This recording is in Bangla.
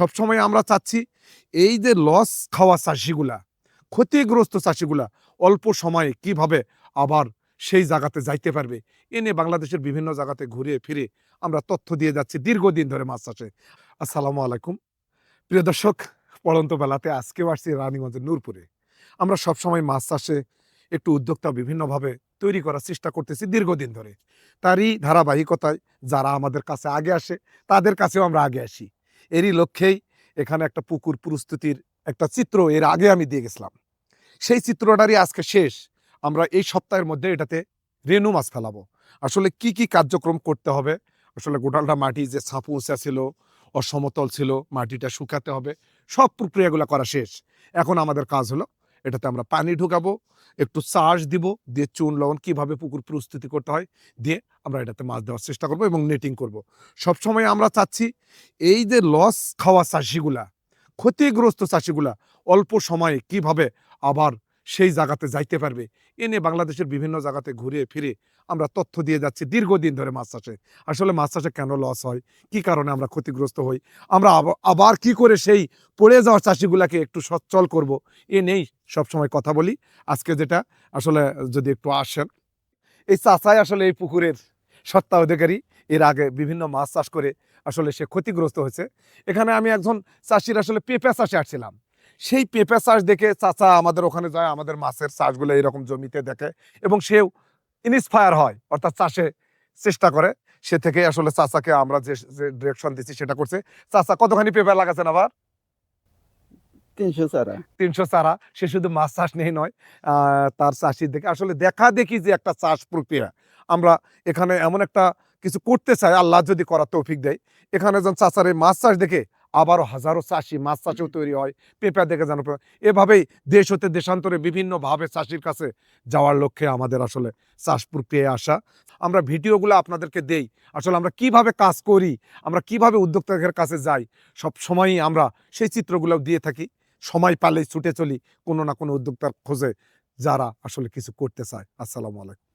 সবসময় আমরা চাচ্ছি এই যে লস খাওয়া চাষিগুলা, ক্ষতিগ্রস্ত চাষিগুলা অল্প সময়ে কীভাবে আবার সেই জায়গাতে যাইতে পারবে, এ নিয়ে বাংলাদেশের বিভিন্ন জায়গাতে ঘুরে ফিরে আমরা তথ্য দিয়ে যাচ্ছি দীর্ঘদিন ধরে মাছ চাষে। আসসালামু আলাইকুম। প্রিয় দর্শক, পড়ন্ত বেলাতে আজকেও আসছি রানীগঞ্জের নূরপুরে। আমরা সবসময় মাছ চাষে একটু উদ্যোক্তা বিভিন্নভাবে তৈরি করার চেষ্টা করতেছি দীর্ঘদিন ধরে। তারই ধারাবাহিকতায় যারা আমাদের কাছে আগে আসে, তাদের কাছেও আমরা আগে আসি। এরই লক্ষ্যেই এখানে একটা পুকুর প্রস্তুতির একটা চিত্র এর আগে আমি দিয়ে গেছিলাম। সেই চিত্রটারই আজকে শেষ। আমরা এই সপ্তাহের মধ্যে এটাতে রেনু মাছ ফেলাবো। আসলে কি কি কার্যক্রম করতে হবে? আসলে গোটালটা মাটি যে ছাপু উঁচা ছিল, অসমতল ছিল, মাটিটা শুকাতে হবে, সব প্রক্রিয়াগুলো করা শেষ। এখন আমাদের কাজ হলো এটাতে আমরা পানি ঢুকাবো, একটু চাষ দিব, দিয়ে চুন, লবণ কীভাবে পুকুর প্রস্তুতি করতে হয়, দিয়ে আমরা এটাতে মাছ দেওয়ার চেষ্টা করব এবং নেটিং করব। সবসময় আমরা চাচ্ছি এই যে লস খাওয়া চাষিগুলা, ক্ষতিগ্রস্ত চাষিগুলা অল্প সময়ে কীভাবে আবার সেই জায়গাতে যাইতে পারবে। এ নিয়ে বাংলাদেশের বিভিন্ন জায়গাতে ঘুরে ফিরে আমরা তথ্য দিয়ে যাচ্ছি দীর্ঘদিন ধরে মাছ চাষে। আসলে মাছ চাষে কেন লস হয়? কি কারণে আমরা ক্ষতিগ্রস্ত হই? আমরা আব- আবার কি করে সেই পড়ে যাওয়া চাষিগুলাকে একটু সচ্ছল করব? এ নেই সবসময় কথা বলি। আজকে যেটা, আসলে যদি একটু আসেন, এই চাষাই আসলে এই পুকুরের সত্তা অধিকারী এর আগে বিভিন্ন মাছ চাষ করে আসলে সে ক্ষতিগ্রস্ত হয়েছে। এখানে আমি একজন চাষির আসলে পেঁপে চাষে আসছিলাম। সেই পেঁপে চাষ দেখে চাচা আমাদের ওখানে যায় আমাদের মাছের চাষগুলো এইরকম জমিতে দেখে এবং সেও ইন্সপায়ার হয় অর্থাৎ চাষে চেষ্টা করে। সে থেকে আসলে চাচাকে আমরা যে ডিরেকশন দিচ্ছি সেটা করছে। চাচা কতখানি পেঁপে লাগাচ্ছেন আবার? তিনশো চারা। তিনশো চারা। সে শুধু মাছ চাষ নয় আহ, তার চাষির দেখে। আসলে দেখা দেখি যে একটা চাষ প্রক্রিয়া। আমরা এখানে এমন একটা কিছু করতে চাই আল্লাহ যদি করার তৌফিক দেয়। এখানে যেন চাষার এই মাছ চাষ দেখে আবারও হাজারো চাষি মাছ চাষেও তৈরি হয় পেঁপা দেখে পে- এভাবেই দেশ হতে দেশান্তরে বিভিন্নভাবে চাষির কাছে যাওয়ার লক্ষ্যে আমাদের আসলে চাষ প্রক্রিয়ায় আসা। আমরা ভিডিওগুলো আপনাদেরকে দেই আসলে আমরা কীভাবে কাজ করি আমরা কীভাবে উদ্যোক্তাদের কাছে যাই সব সময়ই আমরা সেই চিত্রগুলো দিয়ে থাকি। সময় পালেই ছুটে চলি কোনো না কোনো উদ্যোক্তার খোঁজে যারা আসলে কিছু করতে চায়। আসসালামু আলাইকুম।